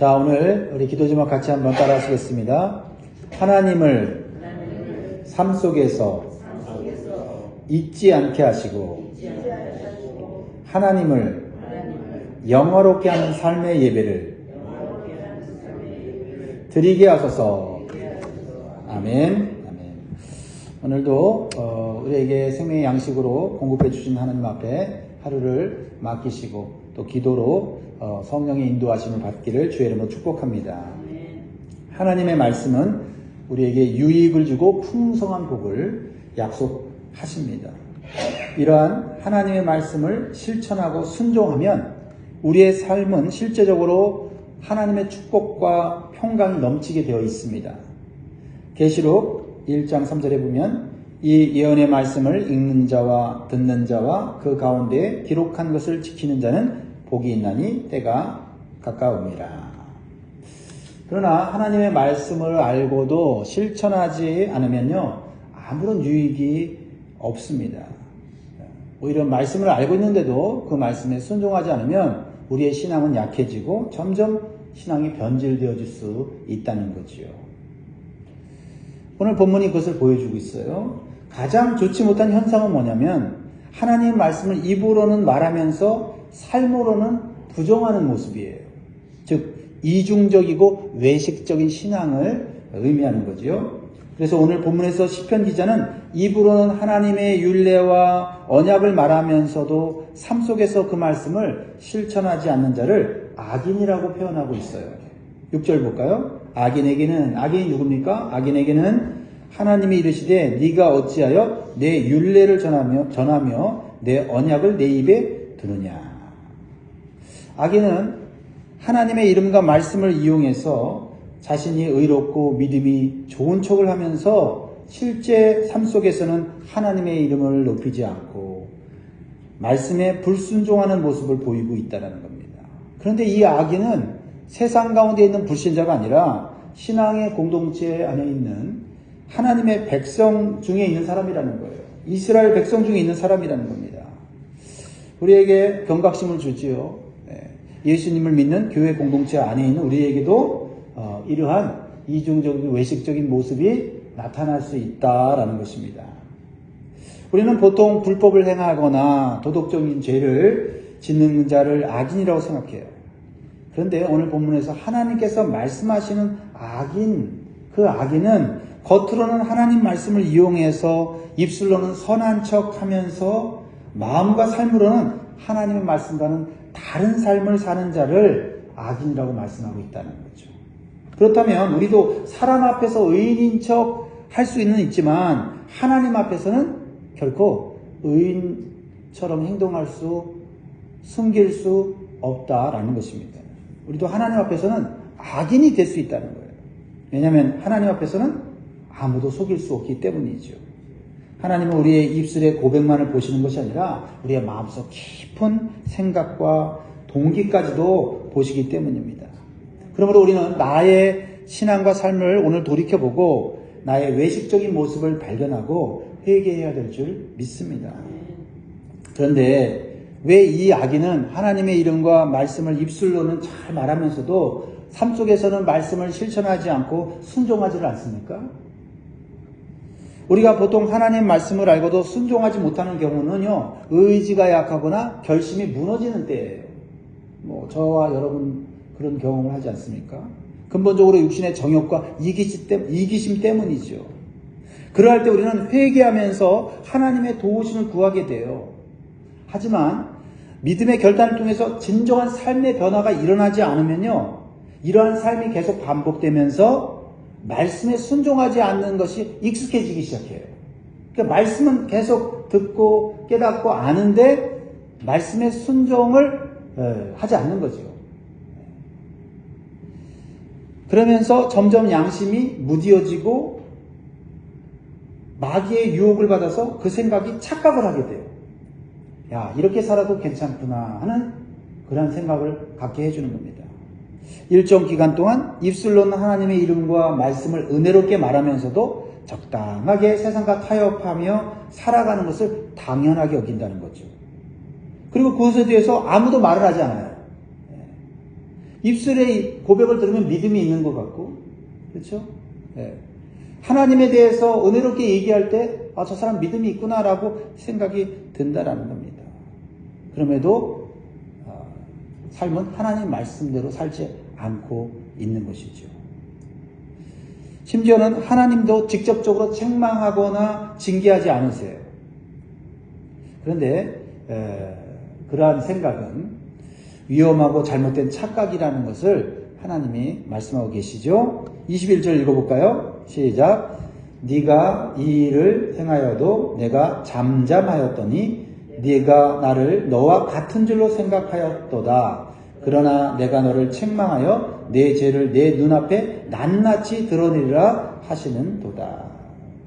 자, 오늘 우리 기도 제목 같이 한번 따라 하시겠습니다. 하나님을 삶 속에서 잊지 않게 하시고 하나님을 영화롭게 하는 삶의 예배를 드리게 하소서. 아멘. 오늘도 어, 우리에게 생명의 양식으로 공급해 주신 하나님 앞에 하루를 맡기시고 또 기도로 어, 성령의 인도하심을 받기를 주의 이름으로 축복합니다. 하나님의 말씀은 우리에게 유익을 주고 풍성한 복을 약속하십니다. 이러한 하나님의 말씀을 실천하고 순종하면 우리의 삶은 실제적으로 하나님의 축복과 평강이 넘치게 되어 있습니다. 계시록 1장 3절에 보면 이 예언의 말씀을 읽는 자와 듣는 자와 그 가운데 기록한 것을 지키는 자는 복이 있나니 때가 가까웁니다. 그러나 하나님의 말씀을 알고도 실천하지 않으면요 아무런 유익이 없습니다. 오히려 말씀을 알고 있는데도 그 말씀에 순종하지 않으면 우리의 신앙은 약해지고 점점 신앙이 변질되어질 수 있다는 거지요. 오늘 본문이 그것을 보여주고 있어요. 가장 좋지 못한 현상은 뭐냐면 하나님 말씀을 입으로는 말하면서 삶으로는 부정하는 모습이에요. 즉 이중적이고 외식적인 신앙을 의미하는 거지요. 그래서 오늘 본문에서 시편 기자는 입으로는 하나님의 윤례와 언약을 말하면서도 삶 속에서 그 말씀을 실천하지 않는 자를 악인이라고 표현하고 있어요. 6절 볼까요? 악인에게는 악인이 누굽니까? 악인에게는 하나님이 이르시되 네가 어찌하여 내 윤례를 전하며 전하며 내 언약을 내 입에 두느냐. 악인은 하나님의 이름과 말씀을 이용해서 자신이 의롭고 믿음이 좋은 척을 하면서 실제 삶 속에서는 하나님의 이름을 높이지 않고 말씀에 불순종하는 모습을 보이고 있다는 겁니다. 그런데 이 악인은 세상 가운데 있는 불신자가 아니라 신앙의 공동체 안에 있는 하나님의 백성 중에 있는 사람이라는 거예요. 이스라엘 백성 중에 있는 사람이라는 겁니다. 우리에게 경각심을 주지요. 네. 예수님을 믿는 교회 공동체 안에 있는 우리에게도 어, 이러한 이중적인 외식적인 모습이 나타날 수 있다라는 것입니다. 우리는 보통 불법을 행하거나 도덕적인 죄를 짓는 자를 악인이라고 생각해요. 그런데 오늘 본문에서 하나님께서 말씀하시는 악인, 그 악인은 겉으로는 하나님 말씀을 이용해서 입술로는 선한 척 하면서 마음과 삶으로는 하나님의 말씀과는 다른 삶을 사는 자를 악인이라고 말씀하고 있다는 거죠. 그렇다면 우리도 사람 앞에서 의인인 척 할 수는 있지만 하나님 앞에서는 결코 의인처럼 행동할 수, 숨길 수 없다라는 것입니다. 우리도 하나님 앞에서는 악인이 될 수 있다는 거예요. 왜냐하면 하나님 앞에서는 아무도 속일 수 없기 때문이죠. 하나님은 우리의 입술의 고백만을 보시는 것이 아니라 우리의 마음속 깊은 생각과 동기까지도 보시기 때문입니다. 그러므로 우리는 나의 신앙과 삶을 오늘 돌이켜보고 나의 외식적인 모습을 발견하고 회개해야 될 줄 믿습니다. 그런데 왜 이 악인은 하나님의 이름과 말씀을 입술로는 잘 말하면서도 삶 속에서는 말씀을 실천하지 않고 순종하지를 않습니까? 우리가 보통 하나님 말씀을 알고도 순종하지 못하는 경우는요, 의지가 약하거나 결심이 무너지는 때예요. 뭐, 저와 여러분 그런 경험을 하지 않습니까? 근본적으로 육신의 정욕과 이기심, 때문이죠. 그러할 때 우리는 회개하면서 하나님의 도우심을 구하게 돼요. 하지만 믿음의 결단을 통해서 진정한 삶의 변화가 일어나지 않으면요. 이러한 삶이 계속 반복되면서 말씀에 순종하지 않는 것이 익숙해지기 시작해요. 그러니까 말씀은 계속 듣고 깨닫고 아는데 말씀에 순종을 하지 않는 거죠. 그러면서 점점 양심이 무디어지고 마귀의 유혹을 받아서 그 생각이 착각을 하게 돼요. 야, 이렇게 살아도 괜찮구나 하는 그런 생각을 갖게 해주는 겁니다. 일정 기간 동안 입술로는 하나님의 이름과 말씀을 은혜롭게 말하면서도 적당하게 세상과 타협하며 살아가는 것을 당연하게 여긴다는 거죠. 그리고 그것에 대해서 아무도 말을 하지 않아요. 입술에 고백을 들으면 믿음이 있는 것 같고, 그렇죠? 예. 하나님에 대해서 은혜롭게 얘기할 때, 아, 저 사람 믿음이 있구나라고 생각이 든다라는 겁니다. 그럼에도, 아, 삶은 하나님 말씀대로 살지 않고 있는 것이죠. 심지어는 하나님도 직접적으로 책망하거나 징계하지 않으세요. 그런데 에, 그러한 생각은 위험하고 잘못된 착각이라는 것을 하나님이 말씀하고 계시죠. 21절 읽어볼까요? 시작. 네가 이 일을 행하여도 내가 잠잠하였더니 네가 나를 너와 같은 줄로 생각하였도다. 그러나 내가 너를 책망하여 내 죄를 내 눈앞에 낱낱이 드러내리라 하시는 도다.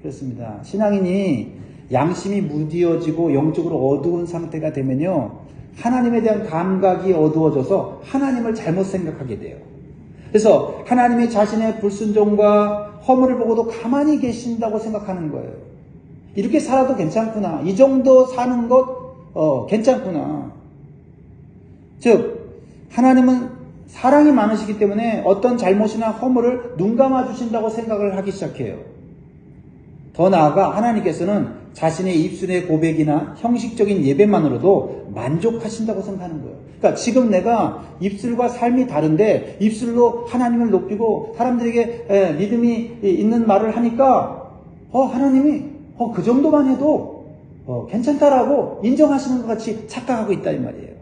그렇습니다. 신앙인이 양심이 무디어지고 영적으로 어두운 상태가 되면요. 하나님에 대한 감각이 어두워져서 하나님을 잘못 생각하게 돼요. 그래서 하나님이 자신의 불순종과 허물을 보고도 가만히 계신다고 생각하는 거예요. 이렇게 살아도 괜찮구나. 이 정도 사는 것, 어, 괜찮구나. 즉, 하나님은 사랑이 많으시기 때문에 어떤 잘못이나 허물을 눈 감아 주신다고 생각을 하기 시작해요. 더 나아가 하나님께서는 자신의 입술의 고백이나 형식적인 예배만으로도 만족하신다고 생각하는 거예요. 그러니까 지금 내가 입술과 삶이 다른데 입술로 하나님을 높이고 사람들에게 에, 믿음이 있는 말을 하니까 어 하나님이 어 그 정도만 해도 어, 괜찮다라고 인정하시는 것 같이 착각하고 있다 이 말이에요.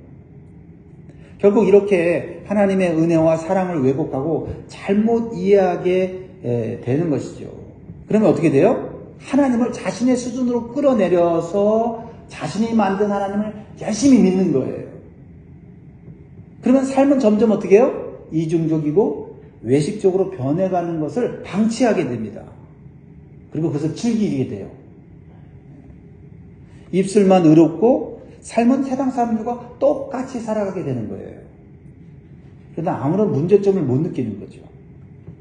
결국 이렇게 하나님의 은혜와 사랑을 왜곡하고 잘못 이해하게 에, 되는 것이죠. 그러면 어떻게 돼요? 하나님을 자신의 수준으로 끌어내려서 자신이 만든 하나님을 열심히 믿는 거예요. 그러면 삶은 점점 어떻게 해요? 이중적이고 외식적으로 변해가는 것을 방치하게 됩니다. 그리고 그것을 즐기게 돼요. 입술만 의롭고 삶은 세상 사람들과 똑같이 살아가게 되는 거예요. 그러나 아무런 문제점을 못 느끼는 거죠.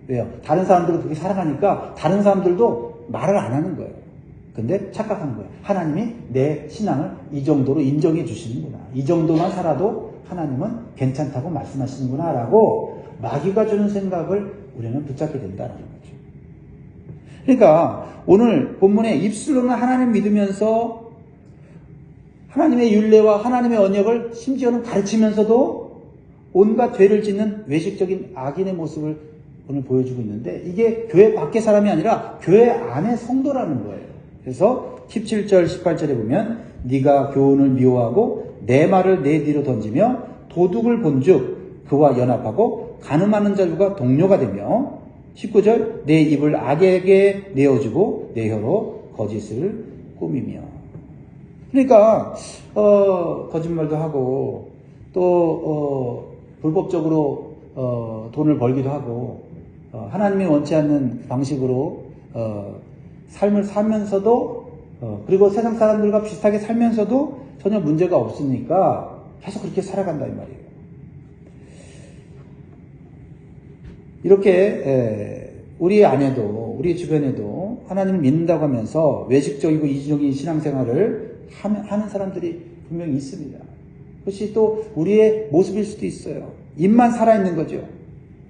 왜요? 다른 사람들도 그렇게 살아가니까 다른 사람들도 말을 안 하는 거예요. 근데 착각한 거예요. 하나님이 내 신앙을 이 정도로 인정해 주시는구나. 이 정도만 살아도 하나님은 괜찮다고 말씀하시는구나. 라고 마귀가 주는 생각을 우리는 붙잡게 된다는 거죠. 그러니까 오늘 본문에 입술로는 하나님 믿으면서 하나님의 윤례와 하나님의 언역을 심지어는 가르치면서도 온갖 죄를 짓는 외식적인 악인의 모습을 오늘 보여주고 있는데 이게 교회 밖의 사람이 아니라 교회 안의 성도라는 거예요. 그래서 17절 18절에 보면 네가 교훈을 미워하고 내 말을 내 뒤로 던지며 도둑을 본즉 그와 연합하고 가늠하는 자들과 동료가 되며 19절 내 입을 악에게 내어주고 내 혀로 거짓을 꾸미며 그러니까 어, 거짓말도 하고 또 어, 불법적으로 어, 돈을 벌기도 하고 어, 하나님이 원치 않는 방식으로 어, 삶을 살면서도 어, 그리고 세상 사람들과 비슷하게 살면서도 전혀 문제가 없으니까 계속 그렇게 살아간다 이 말이에요. 이렇게 에, 우리 안에도 우리 주변에도 하나님을 믿는다고 하면서 외식적이고 이중적인 신앙생활을 하는 사람들이 분명히 있습니다. 그것이 또 우리의 모습일 수도 있어요. 입만 살아있는 거죠.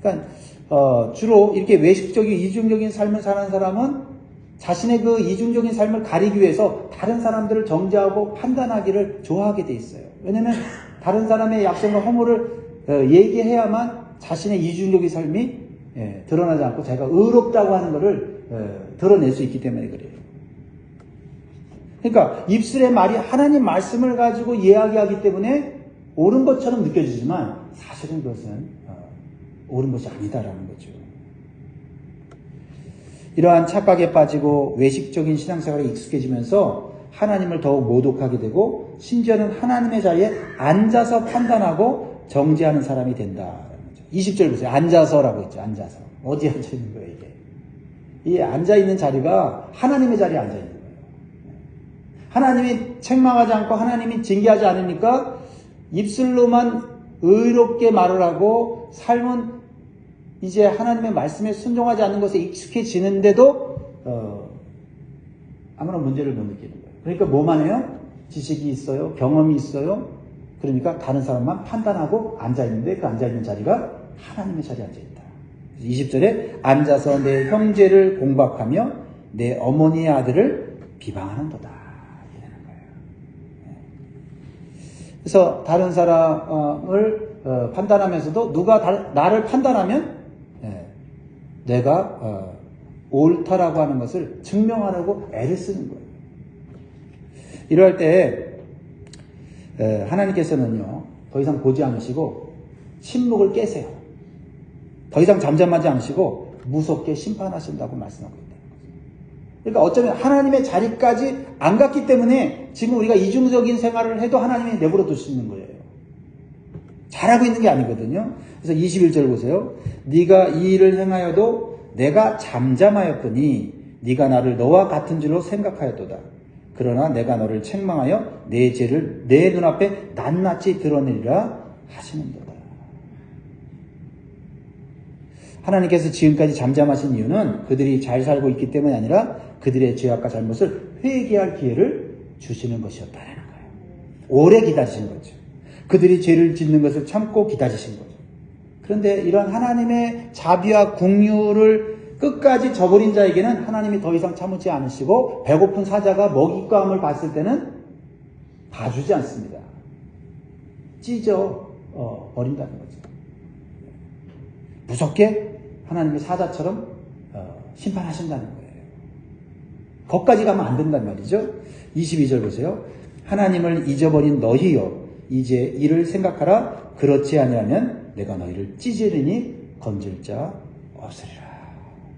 그러니까 어, 주로 이렇게 외식적인 이중적인 삶을 사는 사람은 자신의 그 이중적인 삶을 가리기 위해서 다른 사람들을 정죄하고 판단하기를 좋아하게 돼 있어요. 왜냐하면 다른 사람의 약점과 허물을 어, 얘기해야만 자신의 이중적인 삶이 예, 드러나지 않고 자기가 의롭다고 하는 것을 예, 드러낼 수 있기 때문에 그래요. 그러니까 입술의 말이 하나님 말씀을 가지고 이야기하기 때문에 옳은 것처럼 느껴지지만 사실은 그것은 어, 옳은 것이 아니다라는 거죠. 이러한 착각에 빠지고 외식적인 신앙생활에 익숙해지면서 하나님을 더욱 모독하게 되고 심지어는 하나님의 자리에 앉아서 판단하고 정죄하는 사람이 된다. 20절 보세요. 앉아서라고 했죠. 앉아서. 어디 앉아 있는 거예요, 이게? 이 앉아 있는 자리가 하나님의 자리에 앉아 있는 거예요. 하나님이 책망하지 않고 하나님이 징계하지 않으니까 입술로만 의롭게 말을 하고 삶은 이제 하나님의 말씀에 순종하지 않는 것에 익숙해지는데도 어, 아무런 문제를 못 느끼는 거예요. 그러니까 뭐만 해요? 지식이 있어요, 경험이 있어요. 그러니까 다른 사람만 판단하고 앉아 있는데 그 앉아 있는 자리가 하나님의 자리에 앉아 있다. 20절에 앉아서 내 형제를 공박하며 내 어머니의 아들을 비방하는도다. 이라는 거예요. 그래서 다른 사람을 어, 판단하면서도 누가 다- 나를 판단하면 예, 내가 어, 옳다라고 하는 것을 증명하려고 애를 쓰는 거예요. 이럴 때 에, 하나님께서는요 더 이상 보지 않으시고 침묵을 깨세요. 더 이상 잠잠하지 않으시고 무섭게 심판하신다고 말씀하고 있다. 그러니까 어쩌면 하나님의 자리까지 안 갔기 때문에 지금 우리가 이중적인 생활을 해도 하나님이 내버려 두시는 거예요. 잘하고 있는 게 아니거든요. 그래서 21절 보세요. 네가 이 일을 행하여도 내가 잠잠하였더니 네가 나를 너와 같은 줄로 생각하였도다. 그러나 내가 너를 책망하여 내 죄를 내 눈앞에 낱낱이 드러내리라 하시는도다. 하나님께서 지금까지 잠잠하신 이유는 그들이 잘 살고 있기 때문이 아니라 그들의 죄악과 잘못을 회개할 기회를 주시는 것이었다는 거예요. 오래 기다리신 거죠. 그들이 죄를 짓는 것을 참고 기다리신 거죠. 그런데 이런 하나님의 자비와 궁유를 끝까지 저버린 자에게는 하나님이 더 이상 참지 않으시고 배고픈 사자가 먹잇감을 봤을 때는 봐주지 않습니다. 찢어 어, 버린다는 거죠. 무섭게 하나님의 사자처럼 어, 심판하신다는 거예요. 거기까지 가면 안 된단 말이죠. 22절 보세요. 하나님을 잊어버린 너희여 이제 이를 생각하라 그렇지 아니하면 내가 너희를 찢으리니 건질 자 없으리라.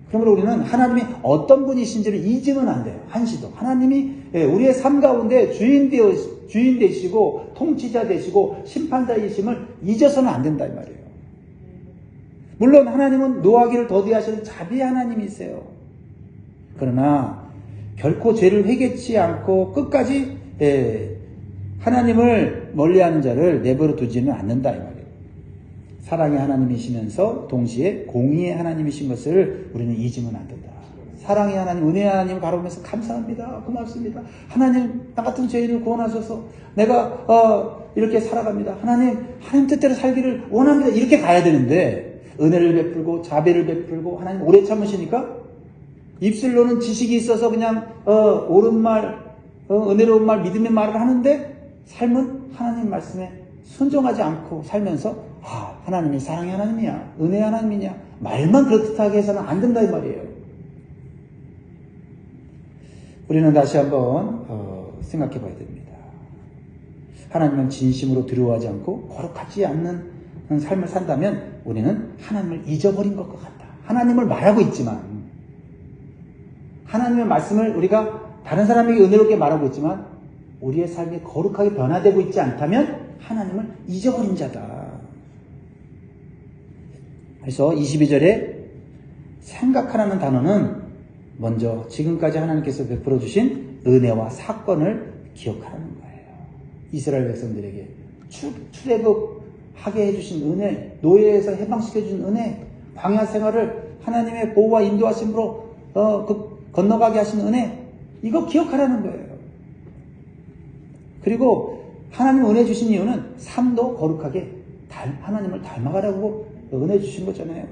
그러므로 우리는 하나님이 어떤 분이신지를 잊으면 안 돼요. 한시도. 하나님이 예, 우리의 삶 가운데 주인 되어 주인 되시고 통치자 되시고 심판자이심을 잊어서는 안 된다 이 말이에요. 물론 하나님은 노하기를 더디하시는 자비의 하나님이세요. 그러나 결코 죄를 회개치 않고 끝까지 예, 하나님을 멀리하는 자를 내버려 두지는 않는다 이 말이에요. 사랑의 하나님이시면서 동시에 공의의 하나님이신 것을 우리는 잊으면 안 된다. 사랑의 하나님, 은혜의 하나님 바라보면서 감사합니다. 고맙습니다. 하나님, 나 같은 죄인을 구원하셔서 내가 어, 이렇게 살아갑니다. 하나님, 하나님 뜻대로 살기를 원합니다. 이렇게 가야 되는데 은혜를 베풀고 자비를 베풀고 하나님 오래 참으시니까 입술로는 지식이 있어서 그냥 어, 옳은 말, 어, 은혜로운 말, 믿음의 말을 하는데 삶은 하나님 말씀에 순종하지 않고 살면서 아, 하나님이 사랑의 하나님이야, 은혜의 하나님이냐 말만 그렇듯하게 해서는 안 된다 이 말이에요. 우리는 다시 한번 어, 생각해 봐야 됩니다. 하나님은 진심으로 두려워하지 않고 거룩하지 않는 삶을 산다면 우리는 하나님을 잊어버린 것과 같다. 하나님을 말하고 있지만 하나님의 말씀을 우리가 다른 사람에게 은혜롭게 말하고 있지만 우리의 삶이 거룩하게 변화되고 있지 않다면 하나님을 잊어버린 자다. 그래서 22절에 생각하라는 단어는 먼저 지금까지 하나님께서 베풀어 주신 은혜와 사건을 기억하라는 거예요. 이스라엘 백성들에게 출, 출애굽하게 해주신 은혜, 노예에서 해방시켜 준 은혜, 광야 생활을 하나님의 보호와 인도하심으로 어, 그 건너가게 하신 은혜, 이거 기억하라는 거예요. 그리고 하나님 은혜 주신 이유는 삶도 거룩하게 닮, 하나님을 닮아가라고 은혜 주신 거잖아요.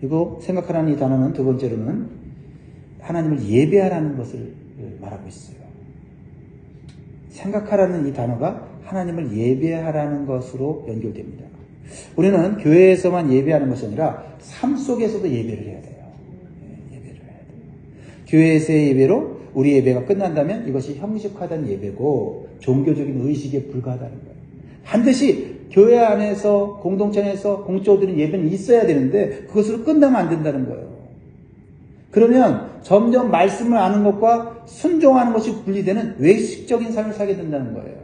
그리고 생각하라는 이 단어는 두 번째로는 하나님을 예배하라는 것을 말하고 있어요. 생각하라는 이 단어가 하나님을 예배하라는 것으로 연결됩니다. 우리는 교회에서만 예배하는 것이 아니라 삶 속에서도 예배를 해야 돼요. 교회에서의 예배로 우리 예배가 끝난다면 이것이 형식화된 예배고 종교적인 의식에 불과하다는 거예요. 반드시 교회 안에서 공동체 안에서 공적으로 예배는 있어야 되는데 그것으로 끝나면 안 된다는 거예요. 그러면 점점 말씀을 아는 것과 순종하는 것이 분리되는 외식적인 삶을 살게 된다는 거예요.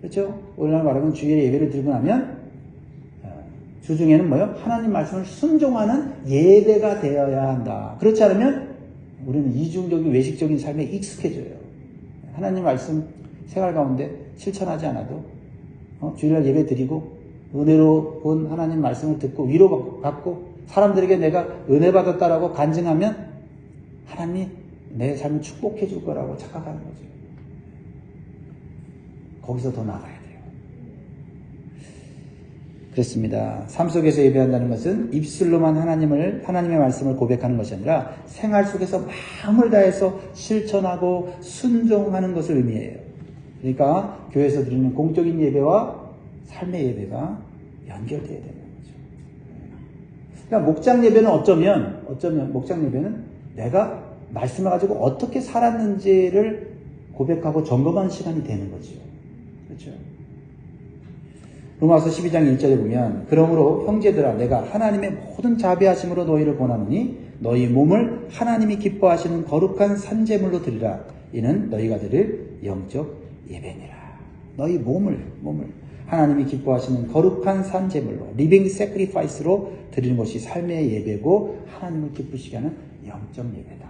그렇죠? 오늘날 말하면 주의 예배를 들고 나면 어, 주중에는 뭐요? 하나님 말씀을 순종하는 예배가 되어야 한다. 그렇지 않으면 우리는 이중적인 외식적인 삶에 익숙해져요. 하나님 말씀 생활 가운데 실천하지 않아도 어, 주일날 예배 드리고 은혜로 본 하나님 말씀을 듣고 위로받고 사람들에게 내가 은혜 받았다라고 간증하면 하나님이 내 삶을 축복해 줄 거라고 착각하는 거죠. 거기서 더 나가야 돼요. 그렇습니다. 삶 속에서 예배한다는 것은 입술로만 하나님을 하나님의 말씀을 고백하는 것이 아니라 생활 속에서 마음을 다해서 실천하고 순종하는 것을 의미해요. 그러니까 교회에서 드리는 공적인 예배와 삶의 예배가 연결돼야 되는 거죠. 그러니까 목장 예배는 어쩌면 어쩌면 목장 예배는 내가 말씀을 가지고 어떻게 살았는지를 고백하고 점검하는 시간이 되는 거죠. 그렇죠? 로마서 12장 1절에 보면 그러므로 형제들아 내가 하나님의 모든 자비하심으로 너희를 권하노니 너희 몸을 하나님이 기뻐하시는 거룩한 산제물로 드리라 이는 너희가 드릴 영적 예배니라 너희 몸을 몸을 하나님이 기뻐하시는 거룩한 산제물로 리빙 세크리파이스로 드리는 것이 삶의 예배고 하나님을 기쁘시게 하는 영적 예배다.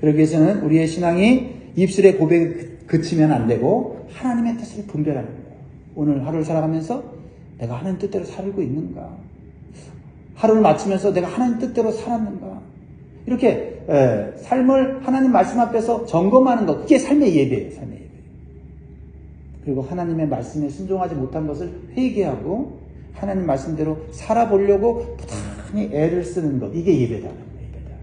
그러기 위해서는 우리의 신앙이 입술의 고백에 그치면 안 되고 하나님의 뜻을 분별하는 거예요. 오늘 하루를 살아가면서 내가 하나님 뜻대로 살고 있는가? 하루를 마치면서 내가 하나님 뜻대로 살았는가? 이렇게 에, 삶을 하나님 말씀 앞에서 점검하는 것 그게 삶의 예배예요. 삶의 예배. 그리고 하나님의 말씀에 순종하지 못한 것을 회개하고 하나님 말씀대로 살아보려고 부단히 애를 쓰는 것 이게 예배다. 예배다.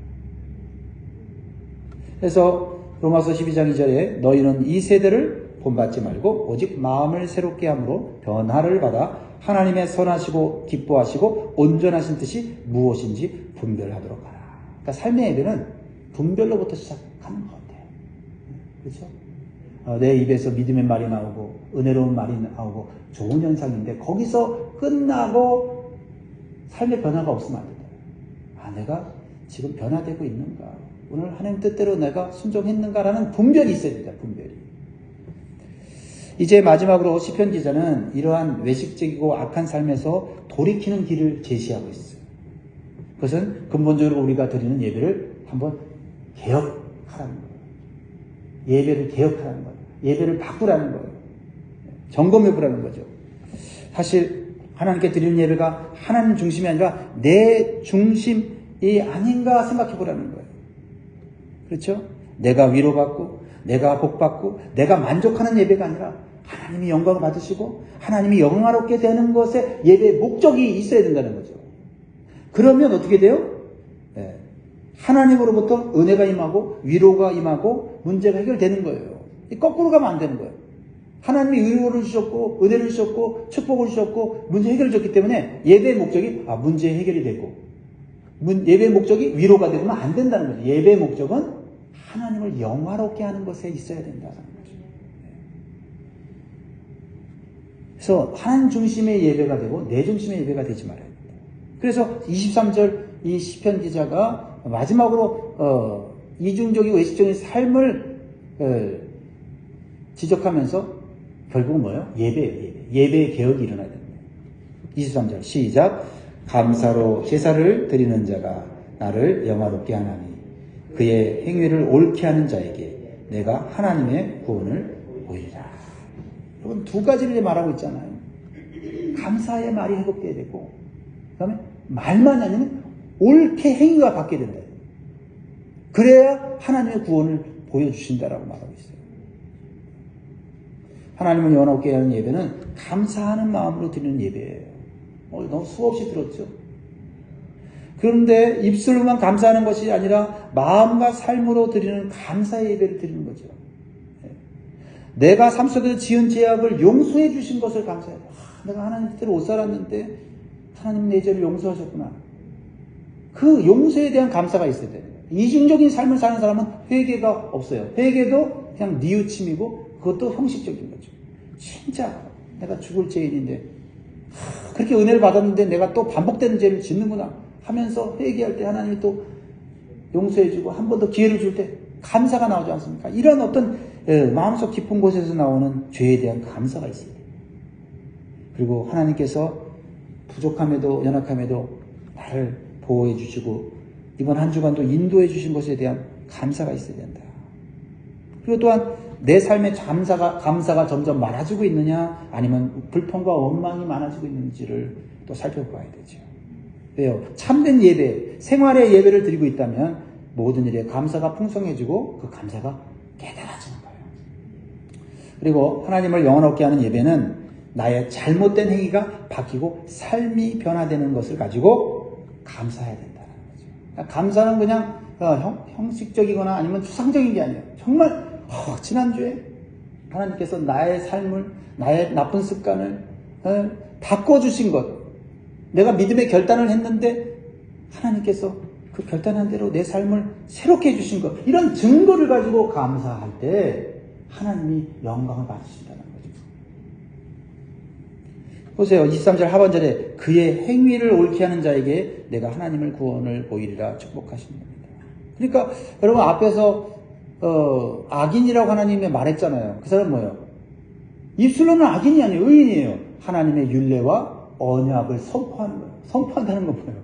그래서 로마서 12장 2절에 너희는 이 세대를 본받지 말고 오직 마음을 새롭게 함으로 변화를 받아 하나님의 선하시고 기뻐하시고 온전하신 뜻이 무엇인지 분별하도록 하라. 그러니까 삶의 예배는 분별로부터 시작하는 것 같아요. 그렇죠? 어, 내 입에서 믿음의 말이 나오고 은혜로운 말이 나오고 좋은 현상인데 거기서 끝나고 삶의 변화가 없으면 안 된다. 아, 내가 지금 변화되고 있는가? 오늘 하나님 뜻대로 내가 순종했는가라는 분별이 있어야 된다. 분별이. 이제 마지막으로 시편 기자는 이러한 외식적이고 악한 삶에서 돌이키는 길을 제시하고 있어요. 그것은 근본적으로 우리가 드리는 예배를 한번 개혁하라는 거예요. 예배를 개혁하라는 거예요. 예배를 바꾸라는 거예요. 점검해 보라는 거죠. 사실 하나님께 드리는 예배가 하나님 중심이 아니라 내 중심이 아닌가 생각해 보라는 거예요. 그렇죠? 내가 위로받고 내가 복받고 내가 만족하는 예배가 아니라 하나님이 영광을 받으시고 하나님이 영화롭게 되는 것에 예배의 목적이 있어야 된다는 거죠. 그러면 어떻게 돼요? 네. 하나님으로부터 은혜가 임하고 위로가 임하고 문제가 해결되는 거예요. 거꾸로 가면 안 되는 거예요. 하나님이 위로를 주셨고 은혜를 주셨고 축복을 주셨고 문제 해결을 줬기 때문에 예배의 목적이 아 문제 해결이 되고 문, 예배의 목적이 위로가 되면 안 된다는 거죠. 예배의 목적은 하나님을 영화롭게 하는 것에 있어야 된다는 거죠. 그래서 하나님 중심의 예배가 되고 내 중심의 예배가 되지 말아야 됩니다. 그래서 23절 이 시편 기자가 마지막으로 어, 이중적이고 외식적인 삶을 어, 지적하면서 결국 뭐예요? 예배예요. 예배. 예배의 개혁이 일어나야 됩니다. 23절 시작 감사로 제사를 드리는 자가 나를 영화롭게 하나니 그의 행위를 옳게 하는 자에게 내가 하나님의 구원을 보이리라. 여러분 두 가지를 말하고 있잖아요. 감사의 말이 회복돼야 되고 그다음에 말만 아니면 옳게 행위가 받게 된다. 그래야 하나님의 구원을 보여주신다라고 말하고 있어요. 하나님을 영원하게 하는 예배는 감사하는 마음으로 드리는 예배예요. 어, 너무 수없이 들었죠. 그런데 입술로만 감사하는 것이 아니라 마음과 삶으로 드리는 감사의 예배를 드리는 거죠. 네. 내가 삶 속에서 지은 죄악을 용서해 주신 것을 감사해요. 아, 내가 하나님 뜻대로 못 살았는데 하나님 내 죄를 용서하셨구나. 그 용서에 대한 감사가 있어야 돼요. 이중적인 삶을 사는 사람은 회개가 없어요. 회개도 그냥 뉘우침이고 그것도 형식적인 거죠. 진짜 내가 죽을 죄인인데 그렇게 은혜를 받았는데 내가 또 반복되는 죄를 짓는구나 하면서 회개할 때 하나님이 또 용서해주고 한 번 더 기회를 줄 때 감사가 나오지 않습니까? 이런 어떤 예, 마음속 깊은 곳에서 나오는 죄에 대한 감사가 있습니다. 그리고 하나님께서 부족함에도 연약함에도 나를 보호해 주시고 이번 한 주간도 인도해 주신 것에 대한 감사가 있어야 된다. 그리고 또한 내 삶의 감사가, 감사가 점점 많아지고 있느냐, 아니면 불평과 원망이 많아지고 있는지를 또 살펴봐야 되죠. 왜요? 참된 예배, 생활의 예배를 드리고 있다면 모든 일에 감사가 풍성해지고 그 감사가 깨달아지는 거예요. 그리고 하나님을 영원롭게 하는 예배는 나의 잘못된 행위가 바뀌고 삶이 변화되는 것을 가지고 감사해야 된다는 거죠. 그러니까 감사는 그냥 어, 형, 형식적이거나 아니면 추상적인 게 아니에요. 정말 어, 지난주에 하나님께서 나의 삶을 나의 나쁜 습관을 어, 바꿔주신 것 내가 믿음의 결단을 했는데 하나님께서 그 결단한 대로 내 삶을 새롭게 해주신 것 이런 증거를 가지고 감사할 때 하나님이 영광을 받으신다는 거죠. 보세요. 23절 하반절에 그의 행위를 옳게 하는 자에게 내가 하나님을 구원을 보이리라 축복하시는 겁니다. 그러니까 여러분 앞에서 어, 악인이라고 하나님이 말했잖아요. 그 사람 뭐예요? 입술로는 악인이 아니에요. 의인이에요. 하나님의 윤례와 언약을 거예요. 선포한다는 거 뭐예요?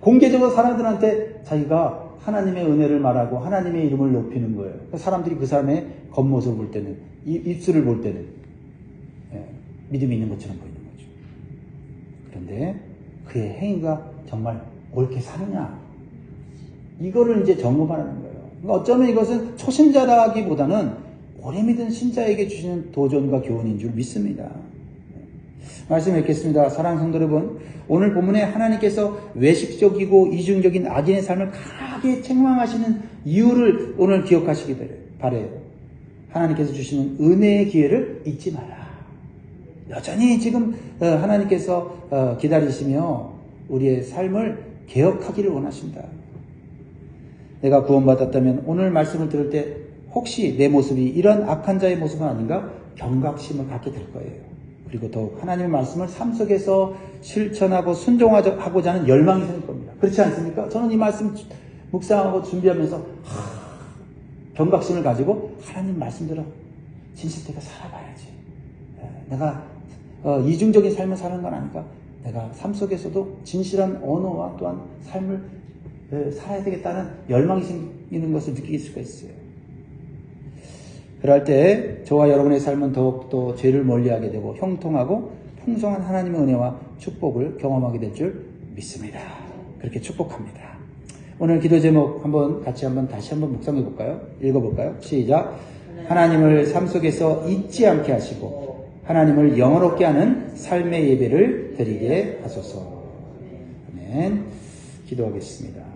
공개적으로 사람들한테 자기가 하나님의 은혜를 말하고 하나님의 이름을 높이는 거예요. 사람들이 그 사람의 겉모습을 볼 때는, 이- 입술을 볼 때는 예, 믿음이 있는 것처럼 보이는 거죠. 그런데 그의 행위가 정말 옳게 사느냐? 이거를 이제 점검하는 거예요. 그러니까 어쩌면 이것은 초신자라기보다는 오래 믿은 신자에게 주시는 도전과 교훈인 줄 믿습니다. 말씀 읽겠습니다. 사랑하는 성도 여러분, 오늘 본문에 하나님께서 외식적이고 이중적인 악인의 삶을 강하게 책망하시는 이유를 오늘 기억하시기 바래요. 하나님께서 주시는 은혜의 기회를 잊지 마라. 여전히 지금 어, 하나님께서 어, 기다리시며 우리의 삶을 개혁하기를 원하신다. 내가 구원받았다면 오늘 말씀을 들을 때 혹시 내 모습이 이런 악한 자의 모습은 아닌가 경각심을 갖게 될 거예요. 그리고 더욱 하나님의 말씀을 삶 속에서 실천하고 순종하고자 하는 열망이 생길 겁니다. 그렇지 않습니까? 저는 이 말씀 묵상하고 준비하면서 하, 경각심을 가지고 하나님 말씀대로 진실되게 살아봐야지. 예, 내가 어, 이중적인 삶을 사는 건 아닐까? 내가 삶 속에서도 진실한 언어와 또한 삶을 에, 살아야 되겠다는 열망이 생기는 것을 느낄 수가 있어요. 그럴 때 저와 여러분의 삶은 더욱더 죄를 멀리하게 되고 형통하고 풍성한 하나님의 은혜와 축복을 경험하게 될 줄 믿습니다. 그렇게 축복합니다. 오늘 기도 제목 한번 같이 한번 다시 한번 묵상해 볼까요? 읽어 볼까요? 시작. 하나님을 삶 속에서 잊지 않게 하시고 하나님을 영원롭게 하는 삶의 예배를 드리게 하소서. 아멘. 기도하겠습니다.